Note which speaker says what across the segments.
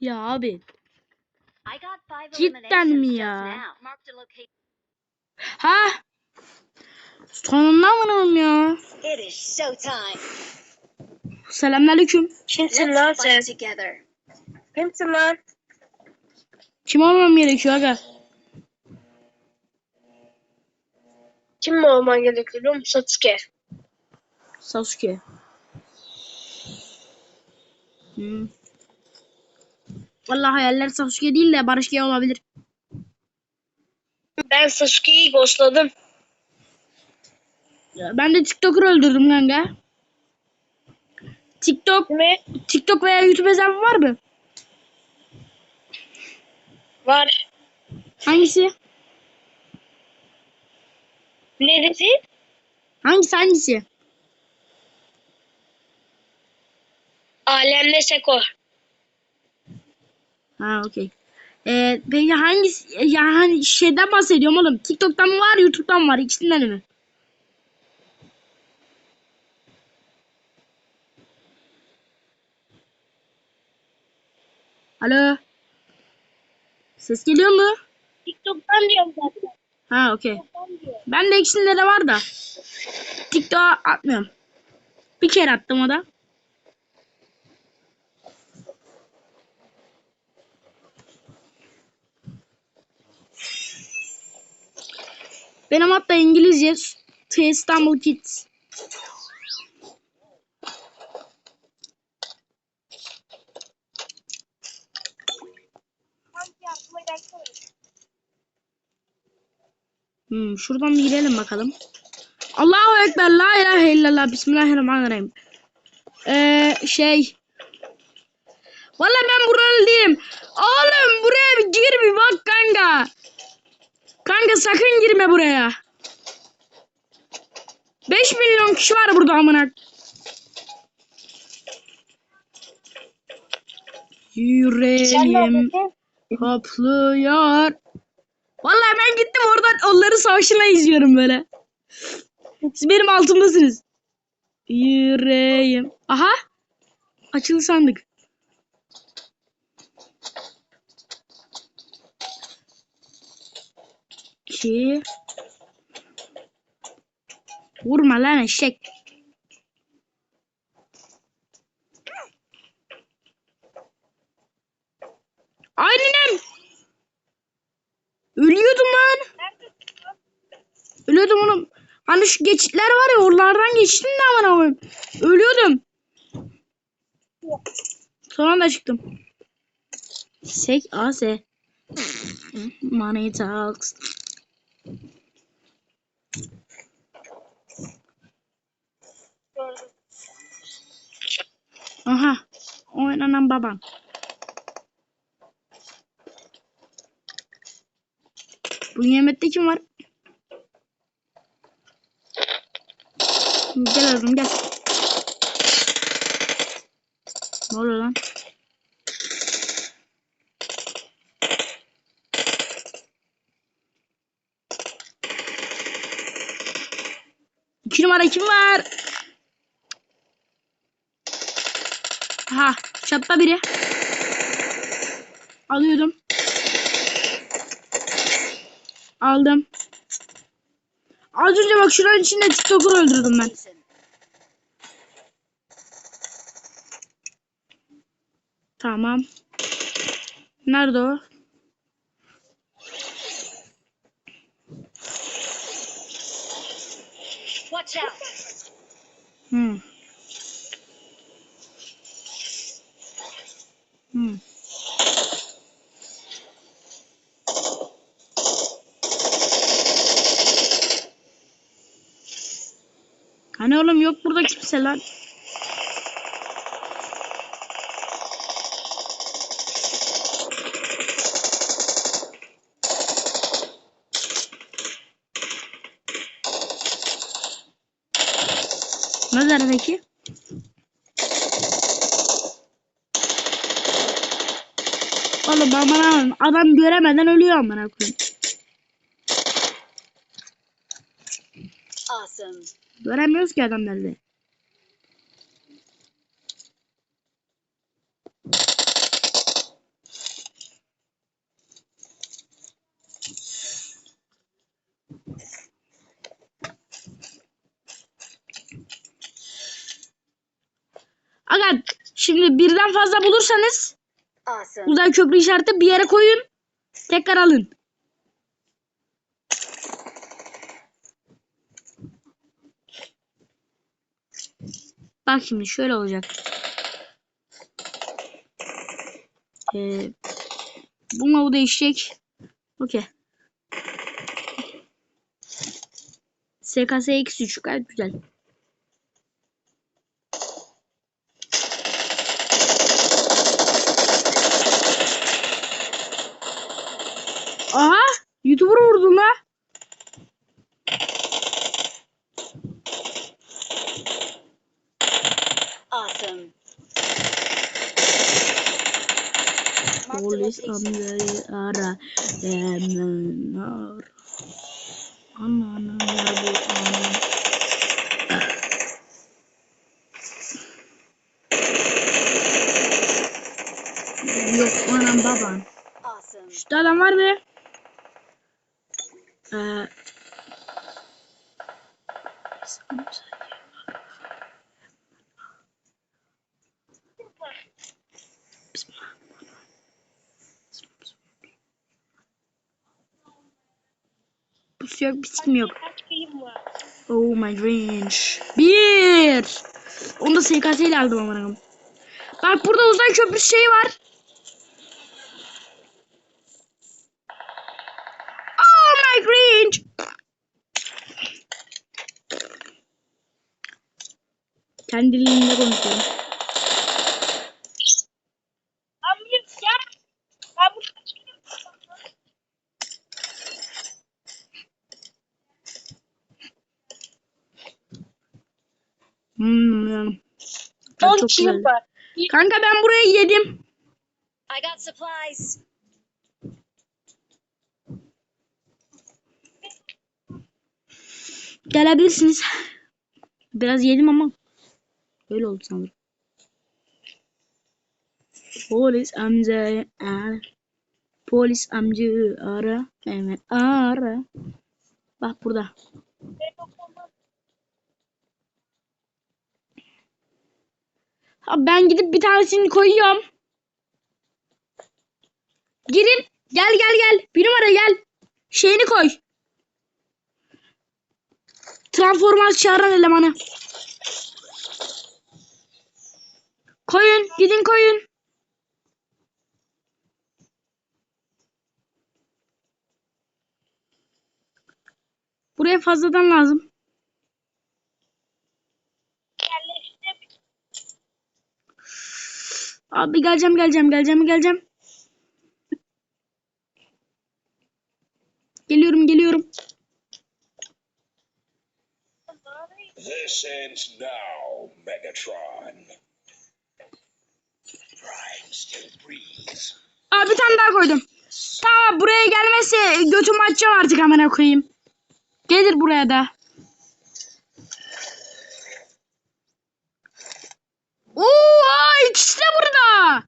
Speaker 1: Ya abi. Cidden mi ya? Ha? Sonunda mı ya?
Speaker 2: It is showtime.
Speaker 1: Selamünaleyküm.
Speaker 3: Kimsin lan sen? Kimsin lan?
Speaker 1: Kim olmam gerekiyor aga?
Speaker 3: Kim mi olman gerekiyor oğlum? Sasuke.
Speaker 1: Sasuke. Hmm. Vallahi hayaller Sasuke değil de Barış G olabilir.
Speaker 3: Ben Sasuke'yi ghostladım.
Speaker 1: Ya Ben de TikToker öldürdüm kanka. TikTok,
Speaker 3: Mi?
Speaker 1: TikTok veya YouTube hesabı var mı?
Speaker 3: Var.
Speaker 1: Hangisi?
Speaker 3: Neresi?
Speaker 1: Hangisi hangisi?
Speaker 3: Alemde Seko.
Speaker 1: Ha okey. Ee, peki hangisi? Ya hani şeyden bahsediyorum oğlum. TikTok'tan mı var, YouTube'dan mı var? İkisinden mi? Alo. Ses geliyor mu?
Speaker 3: TikTok'tan diyorum zaten.
Speaker 1: Ha okey. Ben de ikisinde de var da. TikTok'a atmıyorum. Bir kere attım o da. Benim hatta İngilizce T İstanbul Kids. Hmm, şuradan bir girelim bakalım. Allahu Ekber la ilahe illallah bismillahirrahmanirrahim. Ee, şey. Valla ben buralı değilim. Oğlum buraya bir gir bir bak kanka. Kanka sakın girme buraya. 5 milyon kişi var burada amına. Yüreğim kaplıyor. Vallahi ben gittim oradan onları savaşına izliyorum böyle. Siz benim altımdasınız. Yüreğim. Aha. Açılı sandık. İki. Vurma lan eşek. Aynen. Ölüyordum lan. Ölüyordum oğlum. Hani şu geçitler var ya oralardan geçtim de aman aman. Ölüyordum. Son anda çıktım. Sek ase. Money talks. Aha. Oynanan babam. Bu yemekte kim var? Gel oğlum gel. Ne oluyor lan? İki numara kim var? Aha çatla biri. Alıyordum. Aldım. Az önce bak şuranın içinde TikToker öldürdüm ben. Tamam. Nerede o?
Speaker 2: Watch out.
Speaker 1: Hmm. Hani oğlum kimse lan. Nerede peki? Oğlum aman adam göremeden ölüyor amına koyayım.
Speaker 2: Awesome.
Speaker 1: Göremiyoruz ki adamları. Aga şimdi birden fazla bulursanız
Speaker 2: Awesome.
Speaker 1: uzay köprü işareti bir yere koyun. Tekrar alın. Bak şimdi şöyle olacak. Ee, bununla bu değişecek. Okey. SKS X3 gayet güzel. Aha! YouTuber vurdum la.
Speaker 2: Awesome. Mark the
Speaker 1: Polis amcayı ara. Hemen ara. Bu ananı. Yok anam babam.
Speaker 2: Awesome.
Speaker 1: Şurada adam var mı? Ee, Yok,
Speaker 3: var?
Speaker 1: Oh my range. Bir. Onu da SKS ile aldım amanım. Bak burada uzay köprüsü şeyi var. Oh my range. Kendi dilimle konuşuyorum.
Speaker 3: Amir ya. Ben burada çıkıyorum.
Speaker 1: Hmm.
Speaker 3: Son
Speaker 1: Çok güzel.
Speaker 3: var.
Speaker 1: Kanka ben burayı yedim.
Speaker 2: I got supplies.
Speaker 1: Gelebilirsiniz. Biraz yedim ama. Öyle oldu sanırım. Polis amca ara. Polis amcayı ara. Hemen ara. Bak burada. Abi ben gidip bir tanesini koyuyorum. Girin. Gel gel gel. Bir numara gel. Şeyini koy. Transformers çağıran elemanı. Koyun. Gidin koyun. Buraya fazladan lazım. Abi geleceğim geleceğim geleceğim geleceğim. Geliyorum geliyorum.
Speaker 4: This ends now, Megatron. Prime still breathes.
Speaker 1: Aa bir tane daha koydum. Tamam buraya gelmezse götümü açacağım artık amına koyayım. Gelir buraya da. Oo aa, ikisi de burada.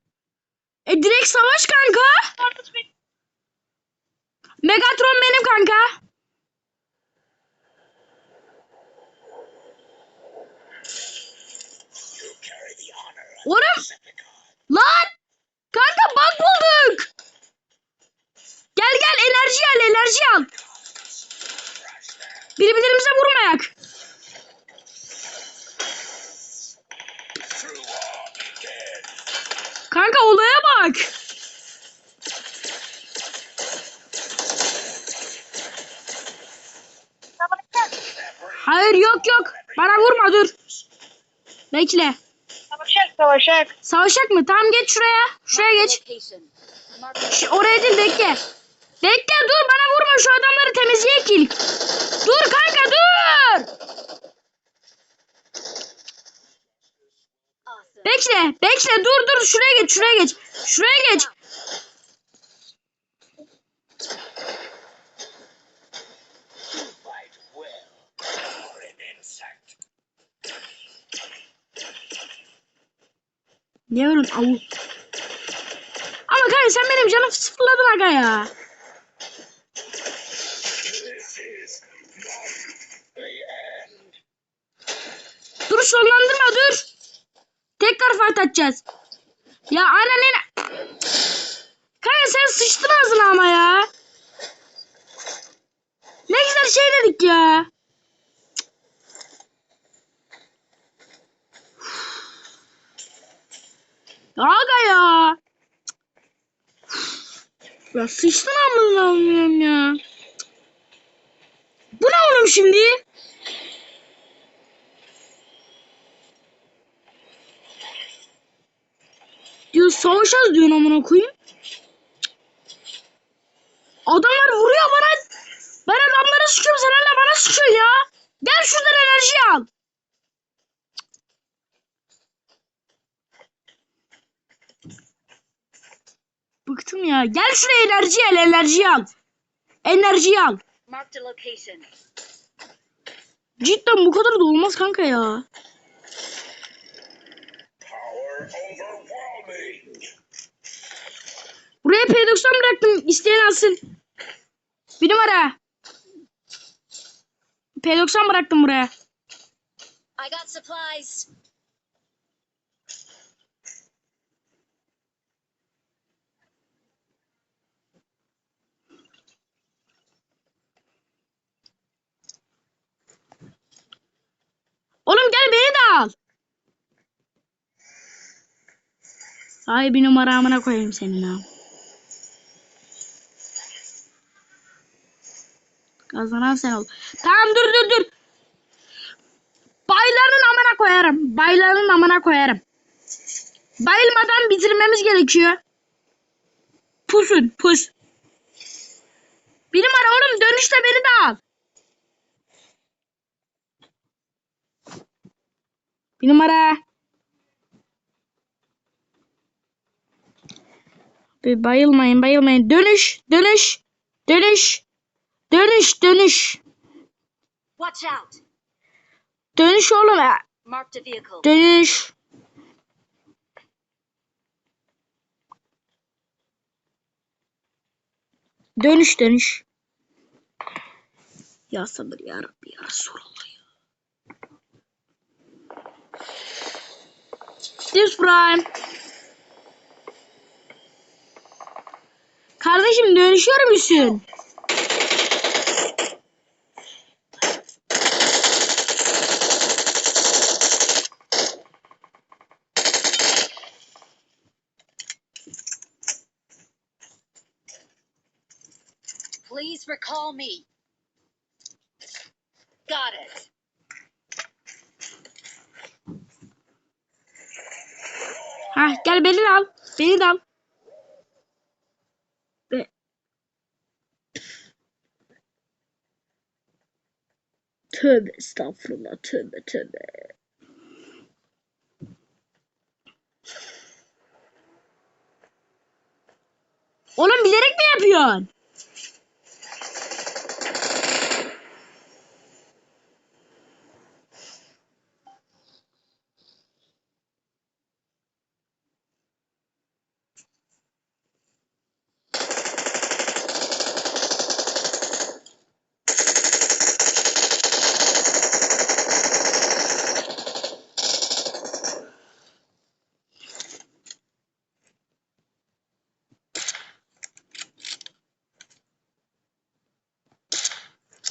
Speaker 1: E direkt savaş kanka. Megatron benim kanka. Oğlum lan. Kanka bak bulduk. Gel gel enerji al enerji al. Birbirimize vurmayak. Kanka olaya bak. Hayır yok yok. Bana vurma dur. Bekle.
Speaker 3: Savaşak savaşak.
Speaker 1: Savaşak mı? Tamam geç şuraya. Şuraya geç. Ş- oraya değil bekle. Bekle dur bana vurma şu adamları temizleyek ilk. Dur kanka dur.
Speaker 2: awesome.
Speaker 1: Bekle bekle dur dur şuraya geç şuraya geç. Şuraya geç. Ne avu. Ama kanka sen benim canımı sıfırladın aga ya.
Speaker 4: This is not the end.
Speaker 1: Dur sonlandırma dur. Fight atacağız. Ya annenin... Kanka sen sıçtın ağzına ama ya. Ne güzel şey dedik ya. Aga ya. Ya sıçtın amına ya. Bu ne oğlum şimdi? Savaşacağız diyor amına koyayım. Adamlar vuruyor bana. Ben adamlara sıkıyorum sen hala bana sıkıyorsun ya. Gel şuradan enerji al. Bıktım ya. Gel şuraya enerji al, enerji al. Enerji al. Cidden bu kadar da olmaz kanka ya.
Speaker 4: Power overwhelming.
Speaker 1: Buraya P90 bıraktım. İsteyen alsın. Bir numara. P90 bıraktım buraya.
Speaker 2: I got supplies.
Speaker 1: Oğlum gel beni de al. Ay bir numara amına koyayım senin ha. Kazanan sen ol. Tamam dur dur dur. Bayların amına koyarım. Bayların amına koyarım. Bayılmadan bitirmemiz gerekiyor. Pusun pus. Bir numara oğlum dönüşte beni de al. Bir numara. Bayılmayın bayılmayın. Dönüş dönüş dönüş dönüş dönüş.
Speaker 2: Watch out.
Speaker 1: Dönüş oğlum. ya.
Speaker 2: Marked a vehicle.
Speaker 1: Dönüş. Dönüş dönüş. Ya sabır ya Rabbi ya Resulallah ya. Steve Prime. Kardeşim dönüşüyor musun?
Speaker 2: Please recall me. Got it.
Speaker 1: Ha gel beni al. Beni de al. Be- Tövbe estağfurullah tövbe tövbe. Oğlum bilerek mi yapıyorsun?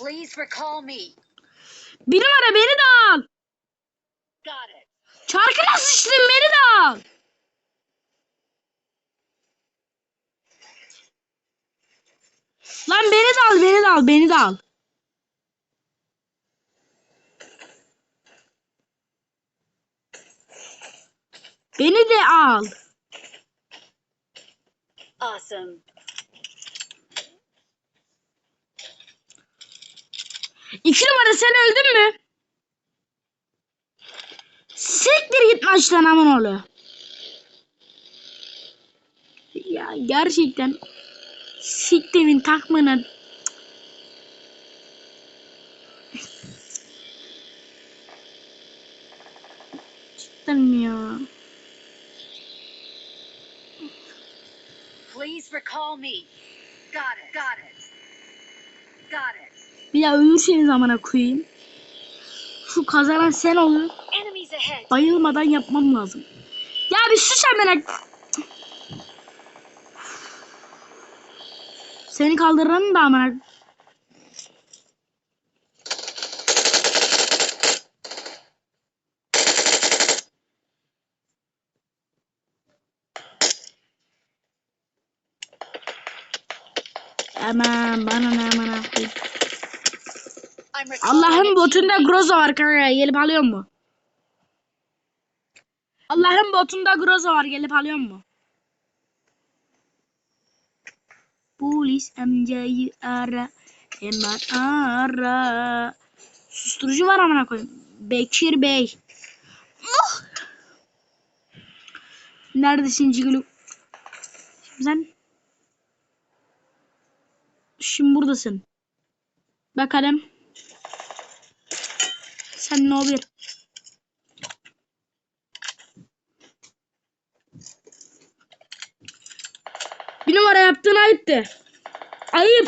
Speaker 2: Please recall me.
Speaker 1: Bir numara beni de al.
Speaker 2: Got it.
Speaker 1: Çarkına sıçtın beni de al. Lan beni de al beni de al beni de al.
Speaker 2: Awesome.
Speaker 1: İki numara sen öldün mü? Siktir git maçtan aman oğlu. Ya gerçekten siktimin takmını Ya?
Speaker 2: Please recall me. Got it. Got it. Got it.
Speaker 1: Bir daha ölürseniz amına koyayım. Şu kazanan sen
Speaker 2: ahead.
Speaker 1: Bayılmadan yapmam lazım. bir sus hemen. Seni kaldırırım da amına. Aman bana ne
Speaker 2: recalling
Speaker 1: Allah'ın botunda Groza var kanka gelip alıyor mu? Allah'ın botunda Groza var gelip alıyor mu? Polis amcayı ara hemen ara. Susturucu var amına koyayım. Bekir Bey. Ah! Neredesin Cigülü? Şimdi sen Şimdi buradasın. Bakalım. Sen ne bir? Bir numara yaptığın ayıptı. Ayıp.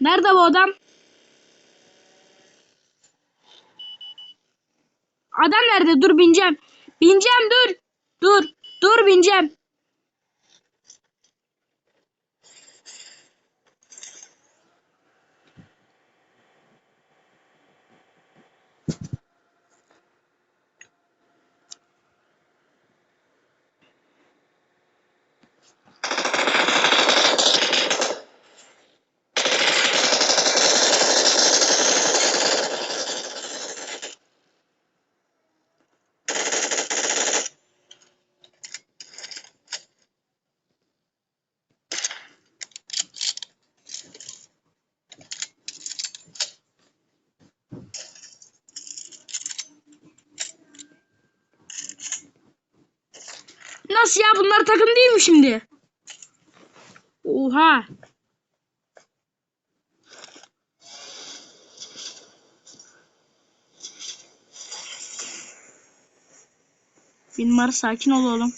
Speaker 1: Nerede bu adam? Adam nerede? Dur bineceğim. Bineceğim dur. Dur. Dur bineceğim. Nasıl ya bunlar takım değil mi şimdi? Oha. Bir numara sakin ol oğlum.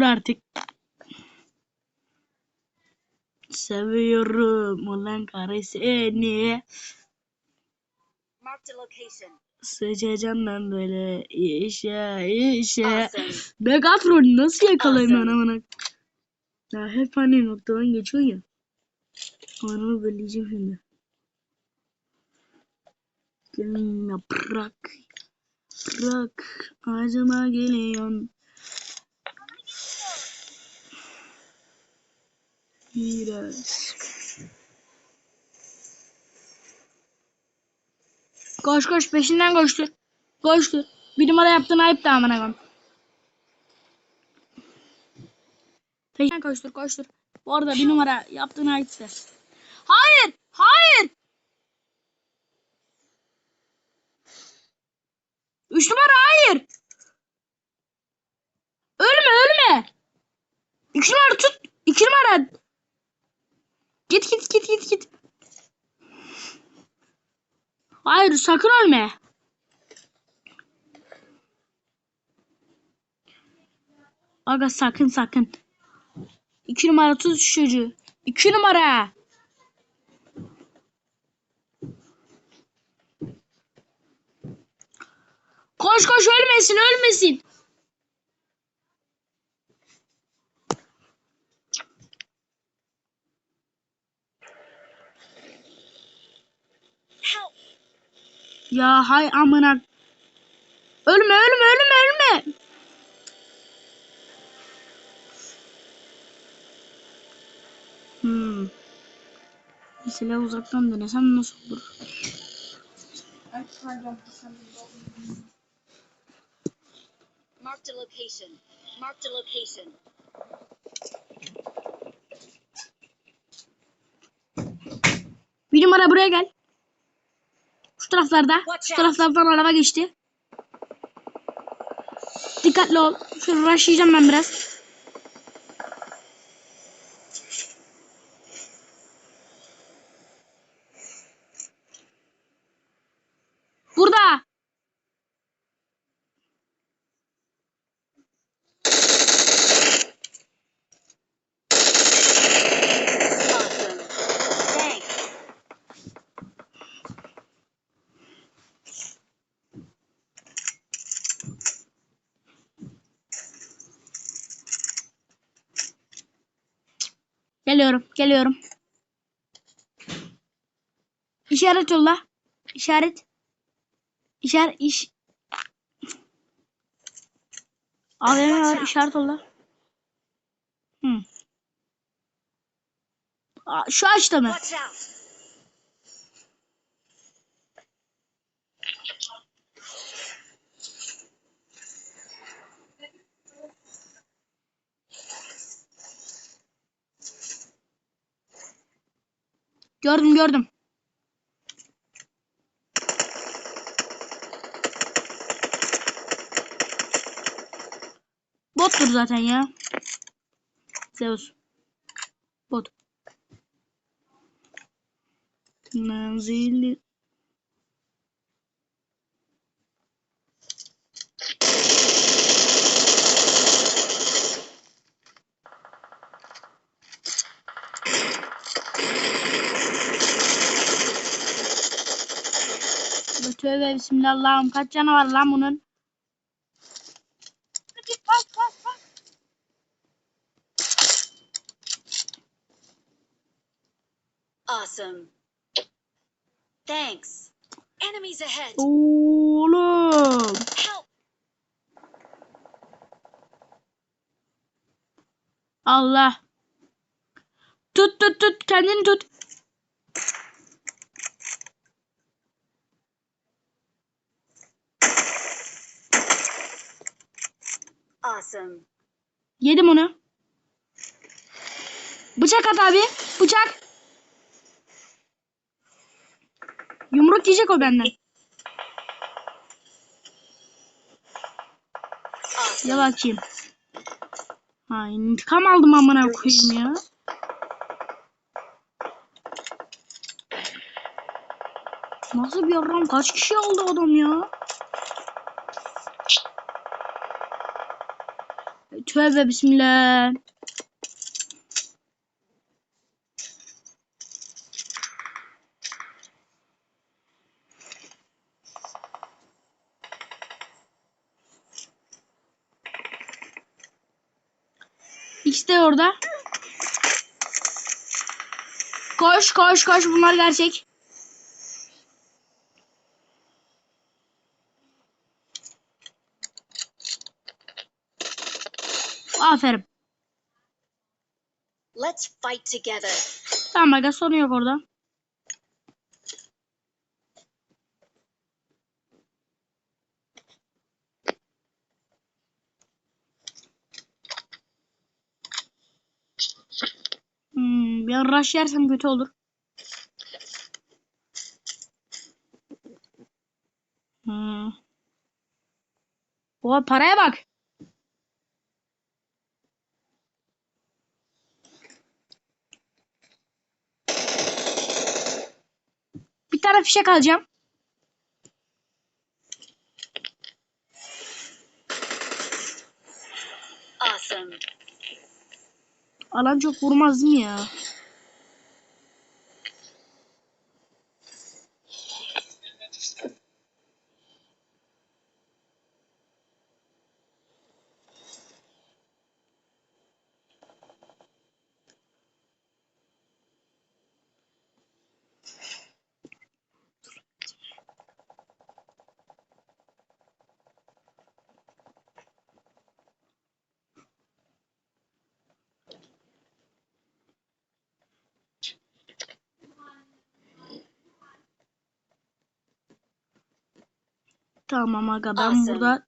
Speaker 1: Dur artık. Seviyorum ulan karı seni. Sıçacağım böyle işe işe.
Speaker 2: Awesome.
Speaker 1: Megatron nasıl yakalayayım ben
Speaker 2: Awesome.
Speaker 1: amına? Ya hep hani noktadan geçiyor ya. Onu böleceğim şimdi. Gelin yaprak. Yaprak. Ağacıma geliyorsun. Biraz. Koş koş peşinden koştur. Koştur. Bir numara yaptığın ayıp da amına koyayım. Peşinden koştur koştur. Bu arada bir numara yaptığın ayıptı. Hayır! Hayır! Üç numara hayır! Ölme ölme! İki numara tut! İki numara! Git git git git git. Hayır sakın ölme. Aga sakın sakın. İki numara tut çocuğu. İki numara. Koş koş ölmesin ölmesin.
Speaker 2: Help!
Speaker 1: Ya hay amına. Ölme ölme ölme ölme. Hmm. Mesela uzaktan denesem nasıl olur?
Speaker 2: Marked a location. Marked a location.
Speaker 1: Bir numara buraya gel. Şu taraflarda. Şu taraflardan araba geçti. Dikkatli ol. Şöyle rushlayacağım ben biraz. Burada.
Speaker 2: Awesome. Thanks.
Speaker 1: Geliyorum, geliyorum. İşaret yolla. İşaret. İşaret iş. AVM var işaret yolla. Aa, Şu açtı mı? Gördüm gördüm. Bottur zaten ya. Zeus. Bot. Menzili. Tövbe bismillah Allah'ım kaç canı var lan bunun? Git bas bas bas.
Speaker 2: Awesome. Thanks. Enemies ahead.
Speaker 1: Oğlum.
Speaker 2: Help.
Speaker 1: Allah. Tut tut tut kendini tut.
Speaker 2: Awesome.
Speaker 1: Yedim onu. Bıçak at abi. Bıçak. Yumruk yiyecek o benden. Ya bakayım. Ha intikam aldım amına koyayım ya. Nasıl bir yarram? Kaç kişi aldı adam ya? Tövbe bismillah. De orada. Koş koş koş bunlar gerçek. Aferin.
Speaker 2: Let's fight together.
Speaker 1: Tamam aga sorun yok orada. Hmm, bir rush yersem kötü olur. Hmm. Oha paraya bak. Tane fişek alacağım.
Speaker 2: Awesome.
Speaker 1: Alan çok vurmaz mi ya? Tamam aga ben
Speaker 2: awesome.
Speaker 1: burada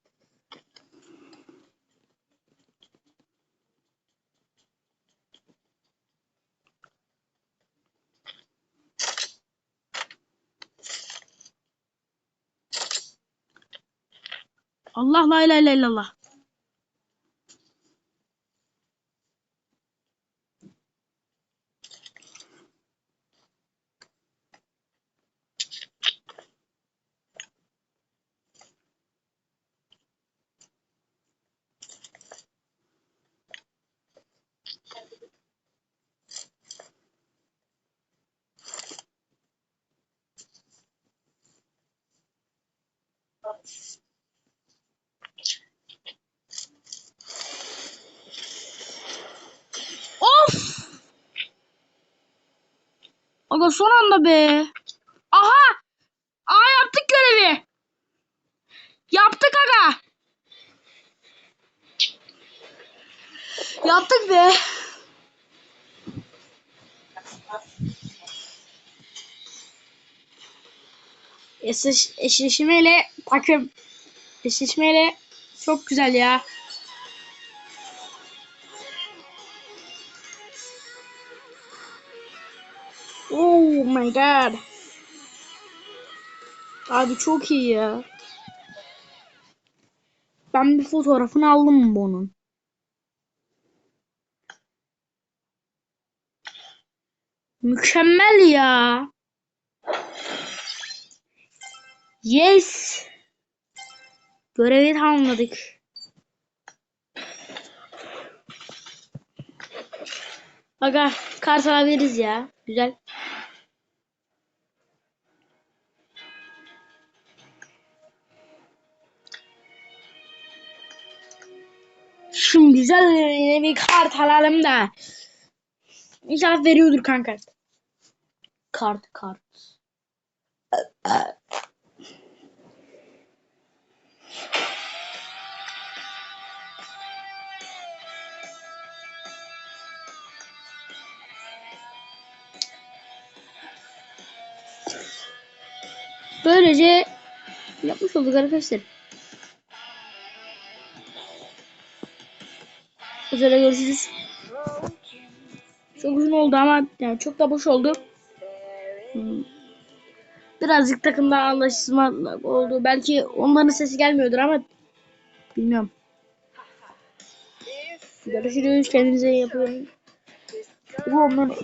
Speaker 1: Allah la ilahe illallah. Son anda be. Aha! Aa yaptık görevi. Yaptık aga. Yaptık be. Eşleş, eşleşmeyle takım. Eşleşmeyle çok güzel ya. My god. Abi çok iyi ya. Ben bir fotoğrafını aldım bunun. Mükemmel ya. Yes. Görevi tamamladık. Aga kart alabiliriz ya. Güzel. Şimdi güzel yine bir kart alalım da. İnşallah veriyordur kanka. Kart kart. Böylece yapmış olduk arkadaşlar. Üzere görüşürüz. Çok uzun oldu ama yani çok da boş oldu. Hmm. Birazcık takımda anlaşılma oldu. Belki onların sesi gelmiyordur ama bilmiyorum. Görüşürüz. Kendinize iyi bakın. Bu onların